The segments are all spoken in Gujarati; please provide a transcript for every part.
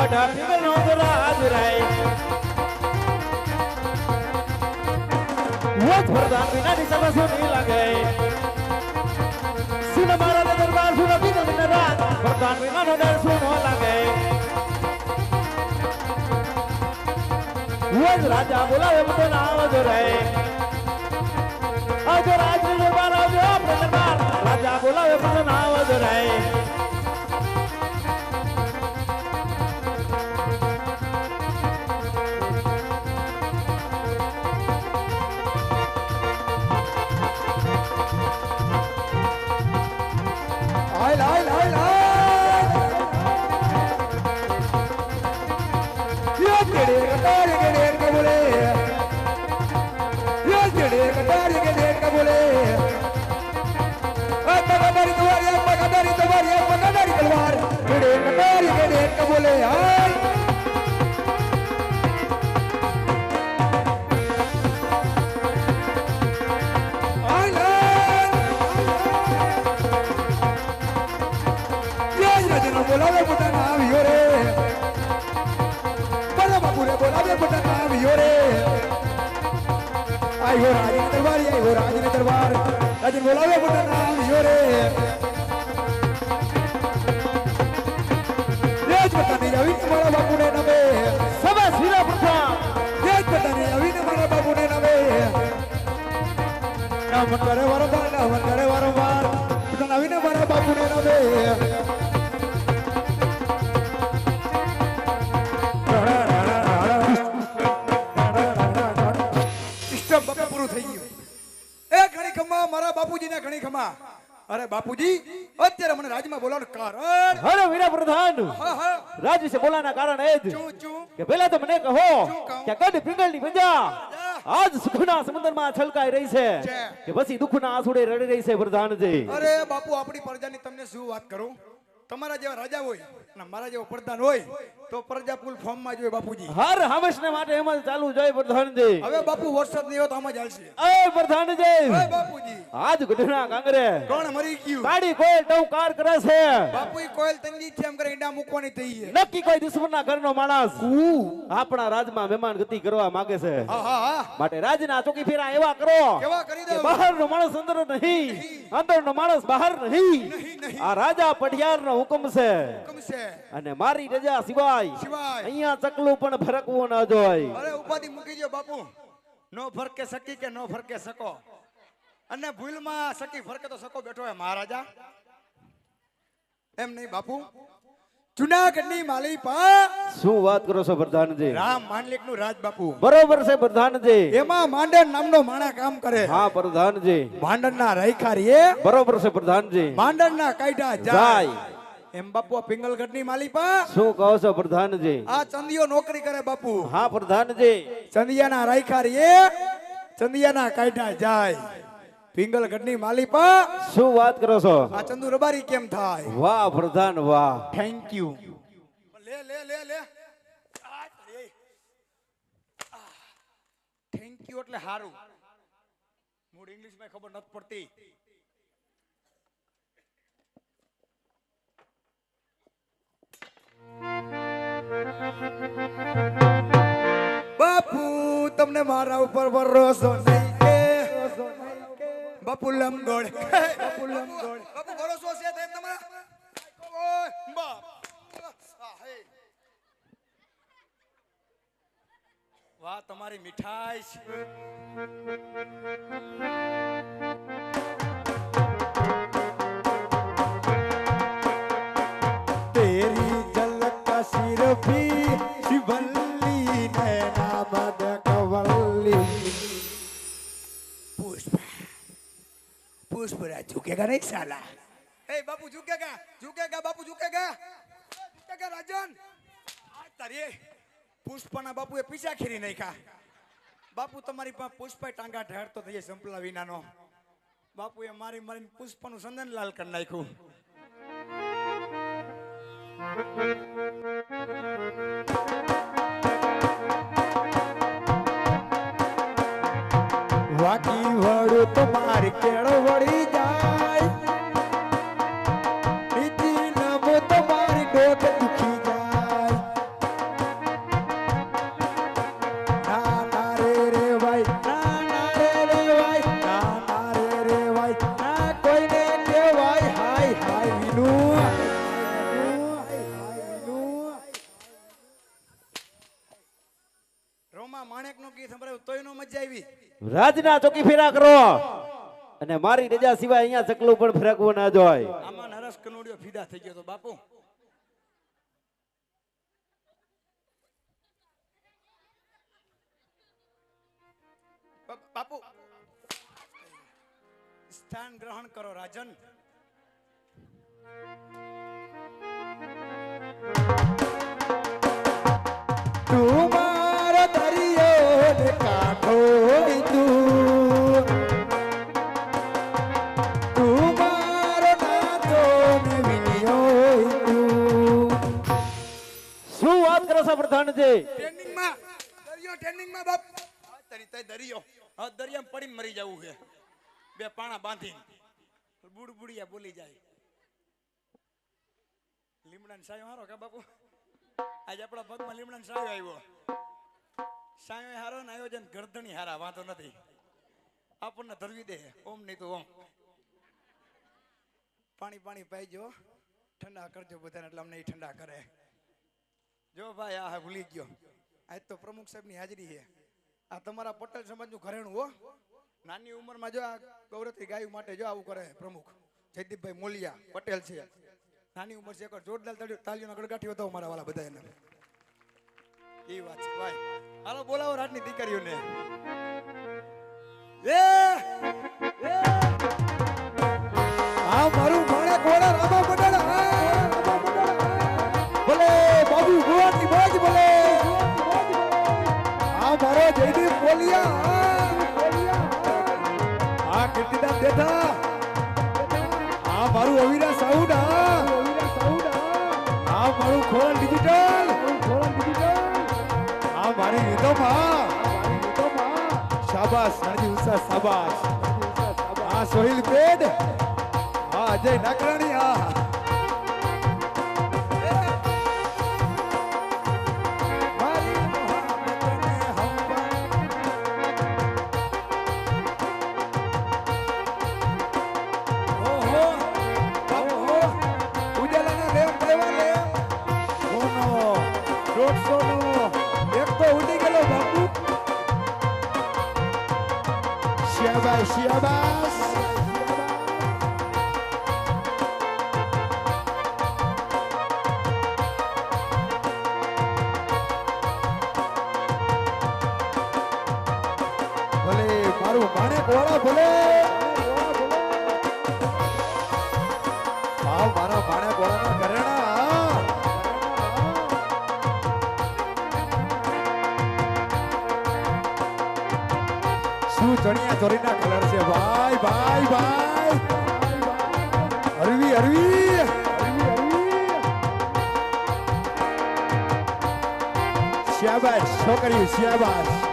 બના ગઢા પિંગલ નો રાજ રે વસ વરદાન વિનાની સભા સુની લાગે. સુન મારા દરબાર સુન બીજો દિન રાત વિનાનો વજ રાજા બોલાવે બધો નામ જ રે આવજો રાજ બોલાવે બધો ના બોલે રજનો, બોલાવે પોતાના આવ્યો રે. બોલા બાપુ રે બોલાવે પોતાના આવ્યો રે. આવ્યો રાજની દરબાર આવ્યો રાજની દરબાર. રાજન, બોલાવે પોતાના આવ્યો રે. નમન કરે વારંવાર નમન કરે વારંવાર નવીને મારા બાપુને બાપા પૂરું થઈ ગયું. એ ઘણી ખમા મારા બાપુજીને ઘણી ખમા અરે બાપુજી અત્યારે મને રાજમાં બોલાવવાનું કારણ? હરે વીરા પ્રધાન. હા હા. રાજ વિશે બોલાના કારણ એ જ કે પેલા તો મને કહો કે કદ પિંગળની પ્રજા આજ સુખના સમુદ્રમાં છલકાઈ રહી છે. કે પછી દુઃખના આંસુડે રડી રહી છે પ્રધાનજી અરે બાપુ આપણી પ્રજાની તમને શું વાત કરું? તમારા જેવા રાજા હોય અને મારા જેવો પ્રધાન હોય તો પ્રજા ફૂલ ફોર્મમાં જોઈએ બાપુજી. હર હંમેશને માટે એમ જ ચાલુ જોઈએ પ્રધાનજી હવે બાપુ વરસાદ નહીં હોય તો આમાં ચાલશે એ પ્રધાનજી ઓય બાપુજી. આજ ગઢના કાંગરે કોણ મરી ગયું? કાળી કોઈ ટવકાર કરે છે. બાપુ કોયલ તંગી છે એમ કરે ઈંડા મૂકવાની થઈ છે. નક્કી કોઈ દુશ્મનના ઘરનો માણસ આપણા રાજમાં મહેમાન ગતિ કરવા માંગે છે. હા હા હા. માટે રાજના ચોકી ફેરા એવા કરો કેવા કરી દે દો બહારનો માણસ અંદર નહીં અંદરનો માણસ બહાર નહીં નહીં. આ રાજા પઢિયારનો હુકમ છે. હુકમ છે. અને મારી રજા સિવાય સિવાય. અહીંયા ચકલું પણ ફરકવું ન જોય. અરે ઉપાધિ મૂકી દો બાપુ. નો ફરકે સકી કે નો ફરકે શકો? અને ભૂલમાં સકી ફરકે તો સકો બેઠો હે મહારાજા. એમ નહીં બાપુ. જુનાગઢની માલી પા શું વાત કરો છો પ્રધાનજી? રામ માંડલિકનું રાજ બાપુ. બરોબર છે પ્રધાનજી. એમાં માંડન નામનો માણા કામ કરે. હા પ્રધાનજી. માંડન ના રાયખા બરોબર છે પ્રધાનજી. માંડન ના જાય. એમ બાપુ આ પિંગલગઢની માલી પા શું કહો છો પ્રધાનજી? આ ચંદિયો નોકરી કરે બાપુ. હા પ્રધાનજી. ચંદિયાના રાયખા રે ચંદિયાના કાઢા જાય. પિંગલગઢની માલી પા શું વાત કરો છો? આ ચંદુ રબારી કેમ થાય? વાહ પ્રધાન વાહ. થેન્ક યુ લે લે લે લે. થેન્ક યુ એટલે હારું. મૂળ ઇંગ્લિશમાં ખબર નથી પડતી. બાપુ, તમને મારા ઉપર ભરોસો નહીં કે? બાપુ લમગોળ બાપુ લમગોળ બાપુ ભરોસો છે તે તમારા? વાહ, તમારી મીઠાઈ છે. બરા ઝુકેગા નહીં સાલા. એ બાપુ ઝુકેગા ઝુકેગા બાપુ ઝુકેગા. ઝુકેગા રાજન. તારે પુષ્પાના બાપુએ પીછા ખીરી નાખ્યા. બાપુ તમારી પાસે પુષ્પાય ટાંગા ઢાળતો થઈ સંપલા વિનાનો. બાપુએ મારી મારી પુષ્પાનું ચંદનલાલ કરી નાખ્યું. વાકી વડું તમારી કેળવડી રાજના ચોકી ફેરા કરો. અને મારી રજા સિવાય અહીંયા ચકલું પણ ફેરકવું ના જોય. આમાં નરસ કનોડિયો ફીદા થઈ ગયો તો બાપુ. બાપુ. સ્થાન ગ્રહણ કરો રાજન. તું કરો છે ટ્રેનિંગમાં દરિયો ટ્રેનિંગમાં બાપ તરી દરિયો. હવે દરિયામાં પડીને મરી જવું છે. બે પાણા બાંધી બુડ બુડિયા બોલી જાય. લીમડાનો સાયો હારો કે બાપુ? આજે આપણા પગમાં લીમડાનો સાયો આવ્યો. સાયો હારો ને આયોજન ગરદણી હારા વાંધો નથી. આપણને ધરવી દે ઓમ નહીં તો ઓમ. પાણી પાણી પાઈજો ઠંડા કરજો બધાને એટલે અમને ઠંડા કરે. જો ભાઈ, આ ભૂલી ગયો. આજ તો પ્રમુખ સાહેબની હાજરી છે. આ તમારા પટેલ સમાજનું ઘરેણું હો. નાની ઉંમરમાં જો આ ગૌરતી ગાયું માટે જો આવું કરે પ્રમુખ. જયદીપભાઈ મોલિયા, પટેલ છે. નાની ઉંમર છે એકવાર જોરદાર તાળીઓના ગડગાઠી વધાવો મારા વાલા બધા એને એ વાત છે. ભાઈ હાલો, બોલાવો રાજની દીકરીઓને. એ! આ કીર્તિદાસ બેઠા આ મારું અવિરા સાઉડ આ આ મારું ખોરલ ડિજિટલ આ મારી રીતમ હા. શાબાશ રણજી ઉષા, શાબાશ. આ સોહિલ પેડ. આ અજય નાકરાણી આ ચોરીના કલર છે. ભાઈ ભાઈ ભાઈ. હરવી હરવી શાબાશ છોકરી શાબાશ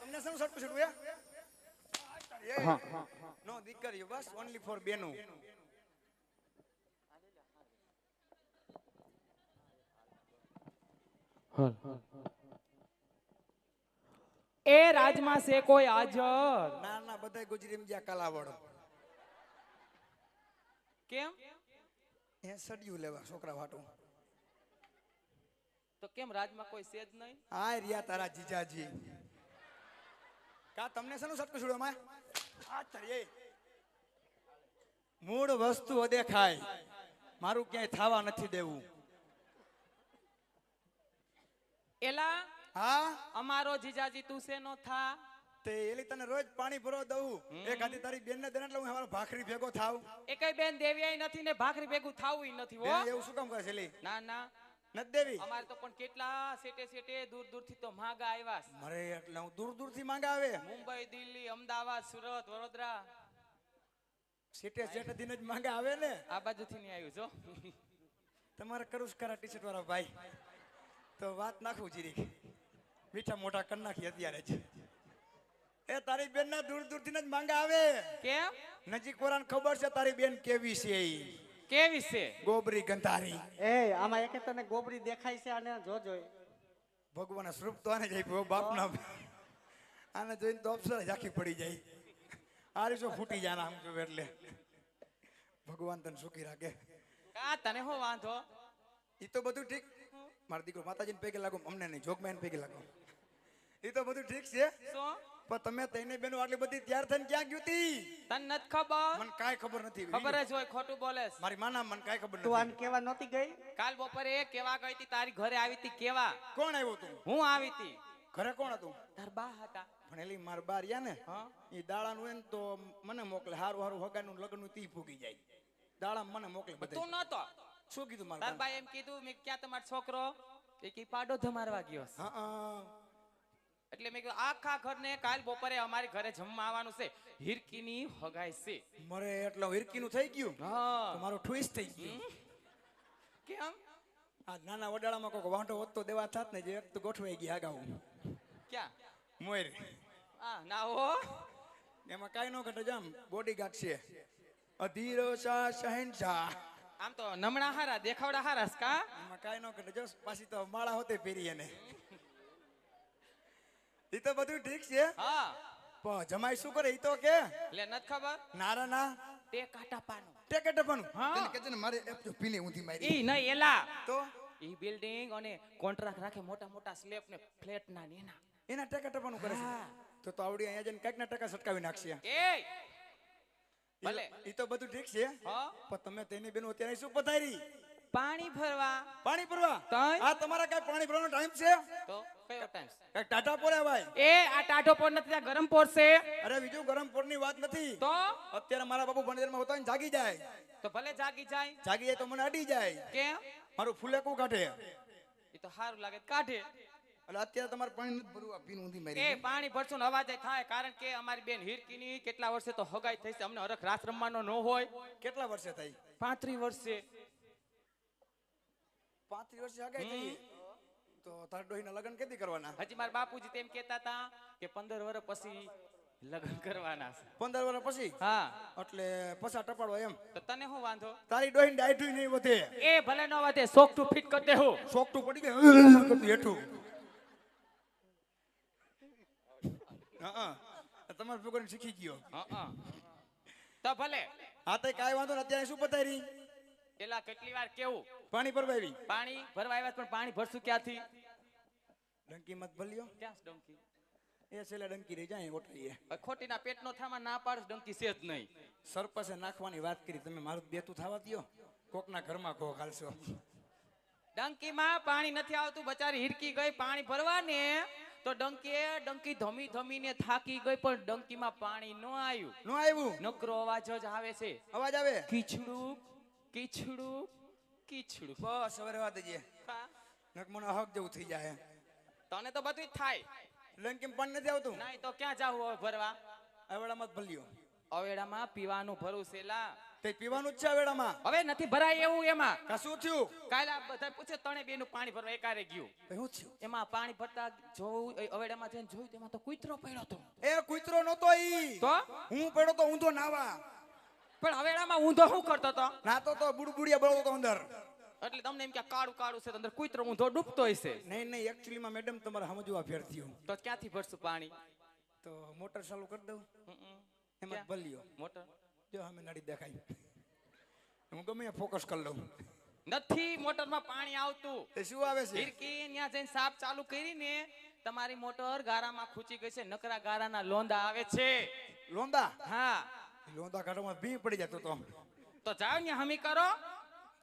તમને શું સટકું સટકું એ નો દીકરીઓ બસ ઓનલી ફોર બેનું. એ રાજમાં છે કોઈ હાજર. ના ના બધાય ગુજરી ગયા કલાવડ. કેમ? એ સડ્યું લેવા છોકરા વાટું. તો કેમ રાજમાં કોઈ છે જ નહીં? હા રિયા તારા જીજાજી. કા તમને શેનું સટકું છોડો માં આ તરીએ મૂળ વસ્તુ દેખાય મારું ક્યાંય થવા નથી દેવું. એલા હા? અમારો જીજાજી તું છે નો થા? તે એલી તને રોજ પાણી ભરો દઉં. એક આધી તારી બેન ને દેને એટલે હું હવારે ભાખરી ભેગો થાવ એ કઈ બેન દેવી નથી ને ભાખરી ભેગું થાવું નથી હો. એવું શું કામ કરે છે એલી? ના ના. નથી દેવી? અમારે તો પણ કેટલા સેટે સેટે દૂર દૂરથી તો માંગા આવ્યા. મરે એટલે હું દૂર દૂરથી માંગા આવે મુંબઈ દિલ્હી અમદાવાદ સુરત વડોદરા. સીટે સેટે દિન જ માંગા આવે ને? આ બાજુથી નહીં આવ્યું જો. તમારે કરું ખરા ટી શર્ટ વાળા ભાઈ. તો વાત નાખું જીરીક. મીઠા મોટા કરી નાખી અત્યારે જ. એ તારી બેન ના દૂર દૂરથી જ માંગા આવે કેમ? નજીક વાળાને ખબર છે તારી બેન કેવી છે કેવી છે? ગોબરી ગંધારી. એ આમાં એકે તને ગોબરી દેખાય છે અને જોજો ભગવાન સ્વરૂપ તો આને જાય આપ્યું બાપ ના આને જોઈને તો અપ્સરા જ આખી પડી જાય. આ રીસો ફૂટી જાય આમ જો એટલે. ભગવાન તને સુખી રાખે. કા તને હો વાંધો? એ તો બધું ઠીક. મારો દીકરો માતાજીને પૈકી લાગો અમને નહીં જોગમાં એને પેગે લાગો. એ તો બધું ઠીક છે. શું? પણ તમે તઈને બેનો આટલી બધી તૈયાર થઈને ક્યાં ગયું હતી? તન નત ખબર? મને કાઈ ખબર નથી. ખબર જ હોય ખોટું બોલે મારી માના મને કાઈ ખબર તું આને કેવા નહોતી ગઈ? કાલ બપોરે કેવા ગઈ હતી તારી ઘરે આવી હતી કેવા? કોણ આવ્યો તું? હું આવી હતી. ઘરે કોણ હતું? તાર બા હતા. ભણેલી માર બાર યા ને એ દાડાનું હોય ને તો મને મોકલે હારું હારું હગાનું લગ્નનું તી ફૂગી જાય. દાડા મને મોકલે બધે તું નતો. શું કીધું તાર મારા બા એમ કીધું મેં ક્યાં તમારો છોકરો? એ કી પાડો ધમારવા ગયો. હા. એટલે મેં કીધું આખા ઘરને કાલ બપોરે અમારી ઘરે જમવા આવવાનું છે. હિરકીની હગાઈ છે. મરે એટલે હિરકીનું થઈ ગયું? હા. મારું ટ્વિસ્ટ થઈ ગયું. કેમ? આ નાના વડાળામાં કોઈક વાંઢો હોત તો દેવા થાત ને જે એક તો ગોઠવાઈ ગયા આગાઉ ક્યાં? મોર આ ના હો. એમાં કાંઈ ન ઘટે જામ બોડીગાર્ડ છે. અધીરો શાહ શહેનશાહ આમ તો નમણા હારા દેખાવડા હારા કા? એમાં કાંઈ નો ઘટે જો પાછી તો માળા હોતે પહેરી એને. એ તો બધું ઠીક છે. હા. પણ જમાઈ શું કરે એ તો કે? એટલે નથી ખબર? નારા ના તે કાટા તે ટેકે ટપનું હા. તેને કહેજે ને મારે એપ જો પીને ઊંધી મારી. ઈ નહીં એલા. તો? ઈ બિલ્ડિંગ અને કોન્ટ્રાક્ટ રાખે મોટા મોટા સ્લેબ ને ફ્લેટ ના એના. એના પણ કરે છે. હા. તો તો આવડી અહીંયા જઈને કાંઈક ના ટકા સટકાવી નાખશે. એ ભલે. એ તો બધું ઠીક છે. હા. પણ તમે તેની બેનો અત્યારે શું પધારી? પાણી ભરવા. પાણી ભરવા? આ તમારા કઈ પાણી ભરવાનો ટાઈમ છે? તો કયો ટાઈમ કઈ ટાટા પોર ભાઈ? એ આ ટાટો પોર નથી આ ગરમ પોર છે. અરે બીજું ગરમ પોરની વાત નથી. તો? અત્યારે મારા બાપુ ભણેરમાં હોતા ને જાગી જાય. તો ભલે જાગી જાય. જાગી જાય તો મને અડી જાય. કેમ? મારું ફૂલેકું કાઢે? એ તો સારું લાગે કાઢે. એટલે અત્યારે તમારે પાણી નથી ભરવું પીન ઊંધી એ પાણી ભરશું ને અવાજ થાય કારણ કે અમારી બેન હિરકીની કેટલા વર્ષે તો હગાઈ થઈ છે. અમને હરખ રાસ રમવાનો ન હોય. કેટલા વર્ષે થઈ? પાંત્રીસ વર્ષે. પાંત્રીસ વર્ષ આગાઈ થઈ તો તાર ડોહીના લગ્ન કેદી કરવાના હજી મારા બાપુજી તેમ કહેતા હતા કે પંદર વર્ષ પછી લગ્ન કરવાના છે પંદર વર્ષ પછી હા એટલે પછા ટપાડવા એમ તો તને શું વાંધો તારી ડોહીને ડાયઠું નહીં વધે એ ભલે ન વધે શોખ ટુ ફિટ કરી દેહો સોકટું પડી ગયું કરતું હેઠું હા તમારા ભેગો શીખી ગયો હા તો ભલે હા તો કાંઈ વાંધો ને અત્યારે શું પતારી પેલા કેટલી વાર કેવું? પાણી ભરવાવી પાણી ભરવા આવ્યા પણ પાણી ભરશું ક્યાંથી? ડંકી મત ભલ્યો ક્યાં ડંકી? એ છેલ્લે ડંકી રહી જાય ઓટલીએ ખોટીના પેટનો થામાં ના પાડશ ડંકી છે જ નહીં. સરપસે નાખવાની વાત કરી તમે મારું બેતું થવા દ્યો. કોકના ઘરમાં ઘો ખાલશો ડંકીમાં પાણી નથી આવતું બચારી હિરકી ગઈ પાણી ભરવા ને તો ડંકી ડંકી ધમી ધમીને થાકી ગઈ પણ ડંકીમાં પાણી ન આવ્યું. ન આવ્યું. નકરો અવાજ જ આવે છે. અવાજ આવે. કીચડું કીચડું કીચડું બસ હવે રહેવા દેજે. નકમણ હક જેવું થઈ જાય. તને તો બધું જ થાય ડંકી પણ નથી આવતું? નહીં તો ક્યાં જાવ હવે ભરવા? આવડા મત ભલ્યો અવેડામાં પીવાનું ભરું છે લા તે પીવાનું જ છે આ વેળામાં હવે નથી ભરાય એવું એમાં. કશું થયું? કાલે બધા પૂછે તણે બે નું પાણી ભરવા એકારે ગયું. શું થયું? એમાં પાણી ભરતા જોવું અવેડામાં જઈને જોયું તેમાં તો કૂતરો પડ્યો હતો. એ કૂતરો નતો ઈ. તો? હું પડ્યો તો ઊંધો નાવા. પણ અવેડામાં ઊંધો શું કરતો હતો નાતો તો બુડબુડિયા બળતો તો અંદર. એટલે તમને એમ કે કાળું કાળું છે અંદર કૂતરો ઊંધો ડૂબતો હશે. નહીં નહીં એક્ચ્યુઅલી માં મેડમ તમારે સમજવા ફેરતી હું. તો ક્યાંથી ભરશું પાણી? તો મોટર ચાલુ કરી દઉં. એમાં? ભલ્યો. મોટર જો અમે નડી દેખાય. હું ગમે ફોકસ કરી લઉં. નથી મોટરમાં પાણી આવતું. એ શું આવે છે? ફિરકી ત્યાં જઈને સાફ ચાલુ કરીને તમારી મોટર ગારામાં ખૂચી ગઈ છે નકરા ગારાના લોંદા આવે છે. લોંદા? હા. લોંદા ઘાટમાં ભી પડી જતો તો તો જાવ ને હમી કરો.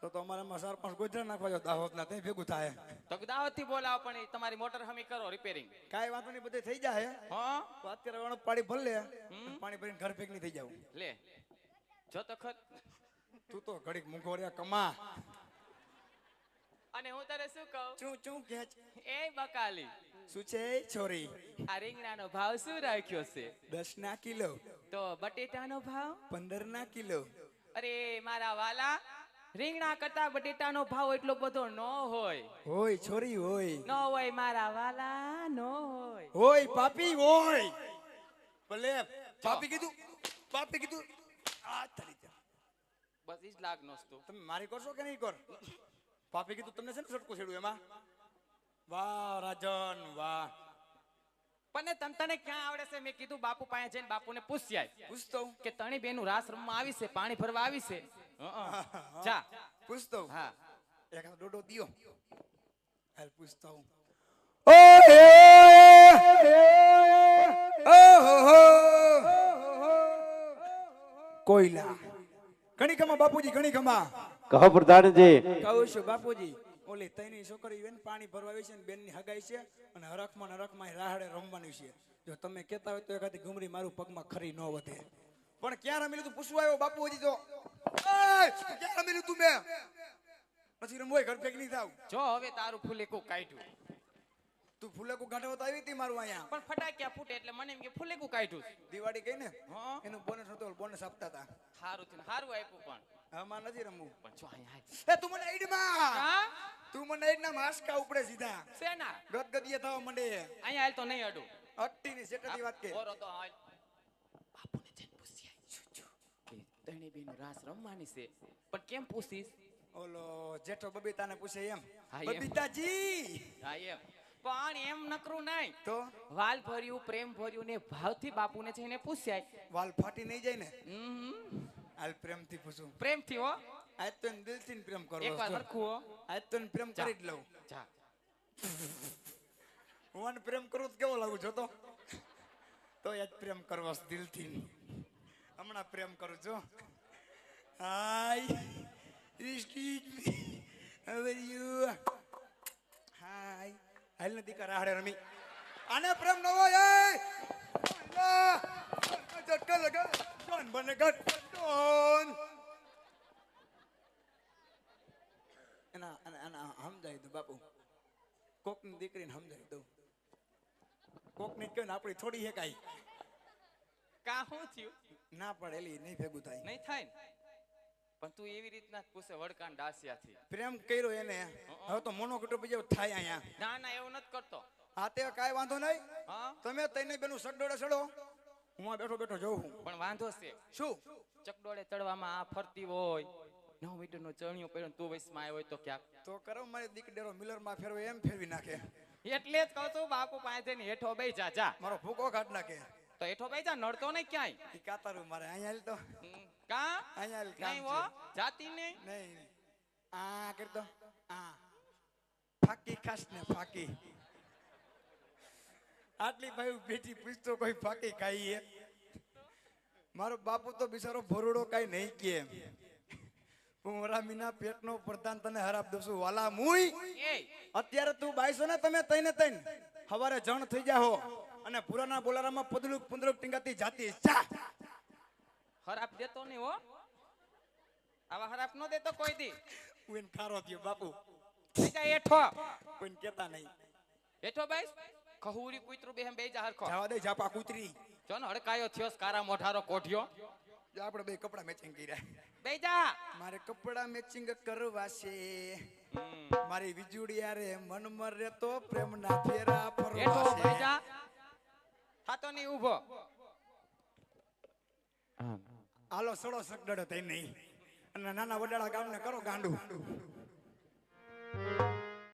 તો તો અમારે મસાર પણ ગોજરા નાખવા જો દાહોદ ના ત્યાં ભેગું થાય. તો દાવતથી બોલાવો પણ તમારી મોટર હમી કરો રિપેરિંગ કાંઈ વાંધો નહીં બધે થઈ જાય. હા? તો અત્યારે વણ પાણી ભર લે પાણી ભરીને ઘર ભેગ નહીં થઈ જાવ લે જો તો ખર તું તો ઘડીક મૂંઘો રહ્યા કમા. અને હું તારે શું કહું? ચું ચું કે એ બકાલી. શું છે છોરી? આ રીંગણાનો ભાવ શું રાખ્યો છે? દસ ના કિલો. તો બટેટાનો ભાવ? પંદર ના કિલો. અરે મારા વાલા રીંગણા કરતા બટેટાનો ભાવ એટલો બધો ન હોય. હોય છોરી હોય. ન હોય મારા વાલા ન હોય. હોય પાપી હોય. ભલે પાપી કીધું પાપી કીધું. આ તરી જા. બસ ઈ જ લાગ નોસ્તો તમે મારી કરશો કે નહીં કર? પાપી કીધું તમને છે ને સટકું છેડું એમાં? વાહ રાજન વાહ. પણ તને તને ક્યાં આવડે છે? મેં કીધું બાપુ પાસે જઈને બાપુને પૂછી આય પૂછતો કે તણી બેનું રાસ રમવા આવી છે? પાણી ભરવા આવી છે. જા. પૂછતો હા. એક ડોડો દિયો. હાલ પૂછતો હું કોયલા. ઘણી ખમા બાપુજી ઘણી ખમા. કહો પ્રધાનજી. કહું છું બાપુજી. ઓલી તઈની છોકરી બેન પાણી ભરવા આવી છે ને બેનની હગાઈ છે અને હરખમાં ને હરખમાં રાહડે રમવાની છે. જો તમે કહેતા હોય તો એકાદી ઘુમરી મારું પગમાં ખરી ન વધે. પણ ક્યાં રમી લીધું? પૂછવા આવ્યો બાપુજી તો. ક્યાં રમી લીધું મેં? પછી રમવું ઘર ભેગ નહીં થાવ. જો હવે તારું ફૂલેકું કાઢ્યું. તું ફૂલેકું ગાંઠો તો આવી હતી મારું અહીંયા. પણ ફટાક્યા ફૂટે એટલે મને એમ કે ફૂલેકું કાઢ્યું દિવાળી ગઈ ને? એનું બોનસ હતો બોનસ આપતા હતા. સારું થયું સારું આપ્યું પણ. આમાં નથી રમવું. પણ જો અહીંયા એ તું મને આઈડમાં હા? તું મને આઈડના માસ્કા ઉપડે સીધા. સેના ગદગદીએ થવા મંડે. અહીંયા હાલ તો નહીં અડું. અટ્ટીની સેટાની વાત કે. ઓરો તો હાલ. બાપુને જઈને પૂછી. કે તણી બેન રાસ રમવાની છે. પણ કેમ પૂછીશ? ઓલો જેઠો બબીતાને પૂછે એમ. બબીતાજી! હા એમ. પણ એમ નકરું નહીં. તો? વાલ ભર્યું પ્રેમ ભર્યું ને ભાવથી બાપુને છે ને પૂછ્યા વાલ ફાટી નહીં જાય ને? હમ. હાલ પ્રેમથી પૂછું પ્રેમથી હો આજ તો દિલથી પ્રેમ કરો એક વાર હરખું હો આજ તો પ્રેમ કરી જ લઉં જા હું પ્રેમ કરું તો કેવો લાગુ છો તો તો જ પ્રેમ કરવો દિલથી હમણાં પ્રેમ કરું છો હાય excuse હવે યુ હાય હાલ નથી કરા હાડે રમી આને પ્રેમ ન હોય એ! ઝટકા લગા ડોન બને ગટ ડોન એના એના- એના સમજાવી દઉં બાપુ કોકની દીકરીને સમજાવી દઉં કોકને કહે ને આપણી થોડી હેકાઈ કા શું થયું? ના પડેલી નહીં ભેગું થાય. નહીં થાય ને? પણ તું એવી રીતના પૂછે વડકાન ડાસિયાથી પ્રેમ કર્યો એને. હવે તો મોનો કુટુંબ જેવું થાય અહીંયા. ના ના એવું નથી કરતો. હા તે કાંઈ વાંધો નહીં. હા? તમે તઈને બેનું સડોડે સડો. હું આ બેઠો બેઠો જોઉં પણ વાંધો છે. શું? ચકડોળે ચડવામાં આ ફરતી હોય. નવ મીટરનો ચણિયો પહેર્યો ને તું વયસમાં આવ્યો હોય તો ક્યાંક તો કરો મારી મિલરમાં ફેરવે એમ ફેરવી નાખે. એટલે જ કહું છું બાપુ પાસે જઈને હેઠો બેસી જા જા. મારો ભૂકો કાઢ નાખે. તો હેઠો બેસી જા નડતો નહીં ક્યાંય. ઈ કાતારું મારે અહીંયા તો. કા? અહીંયા નહીં હો જાતી નહીં નહીં. આ કરતો આ. ફાકી ખાસ ને ફાકી. આટલી ભાઈ બેઠી પૂછતો કોઈ ફાકી ખાઈએ. મારો બાપુ તો બિચારો ભરોડો કાઈ નહીં કે પુમરામીના પેટનો પ્રધાન તને હરાપ દઉં વાલા મુઈ અત્યારે તું બાઈસો ને તમે તઈને તઈને. હવારે જણ થઈ જાહો અને પુરાના બોલારામાં પદલુક પુંદલુક ટીંગાતી જાતી. ચા ખરાબ દેતો નહીં હો. આવા ખરાબ નો દેતો કોઈ દી. હું ખારો થયો બાપુ. થઈ એઠો હેઠો. કોઈને કેતા નહીં. હેઠો બેસ ખહુરી કુતરું બે બે જા હરખો. જવા દે જાપા કુતરી. જો ને હડકાયો થયો કારા મોઢારો કોઠિયો જો આપણે બે કપડા મેચિંગ કર્યા. બેજા મારે કપડા મેચિંગ કરવા છે. મારી વીજળી રે મન મરે તો પ્રેમના ફેરા બેઠો ફરવા છે બેજા થાતો નહીં ઊભો. આલો હાલો સડો સગડો થઈ નહીં. અને નાના વડાળા ગામને કરો ગાંડું.